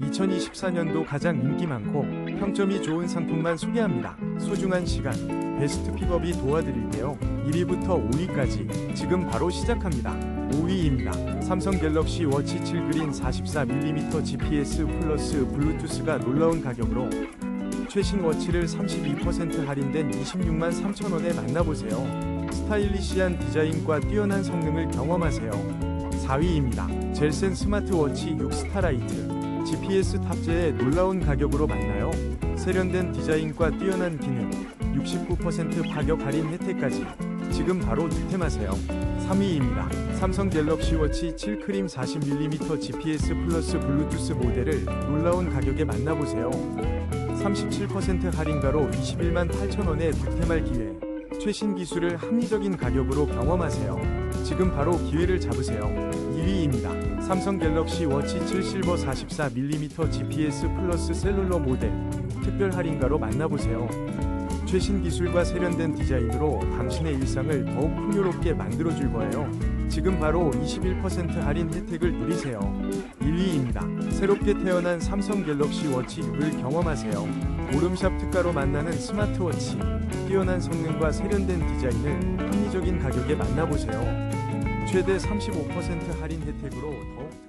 2024년도 가장 인기 많고 평점이 좋은 상품만 소개합니다. 소중한 시간, 베스트 픽업이 도와드릴게요. 1위부터 5위까지 지금 바로 시작합니다. 5위입니다. 삼성 갤럭시 워치 7 그린 44mm GPS 플러스 블루투스가 놀라운 가격으로 최신 워치를 32% 할인된 26만 3천원에 만나보세요. 스타일리시한 디자인과 뛰어난 성능을 경험하세요. 4위입니다. 젤센 스마트워치 6 스타라이트. GPS 탑재에 놀라운 가격으로 만나요. 세련된 디자인과 뛰어난 기능, 69% 가격 할인 혜택까지 지금 바로 득템하세요. 3위입니다. 삼성 갤럭시 워치 7 크림 40mm GPS 플러스 블루투스 모델을 놀라운 가격에 만나보세요. 37% 할인가로 21만 8천원에 득템할 기회. 최신 기술을 합리적인 가격으로 경험하세요. 지금 바로 기회를 잡으세요. 2위입니다. 삼성 갤럭시 워치 7 실버 44mm GPS 플러스 셀룰러 모델 특별 할인가로 만나보세요. 최신 기술과 세련된 디자인으로 당신의 일상을 더욱 풍요롭게 만들어줄 거예요. 지금 바로 21% 할인 혜택을 누리세요. 1위입니다. 새롭게 태어난 삼성 갤럭시 워치 6을 경험하세요. 오름샵 특가로 만나는 스마트워치. 뛰어난 성능과 세련된 디자인을 합리적인 가격에 만나보세요. 최대 35% 할인 혜택으로 더욱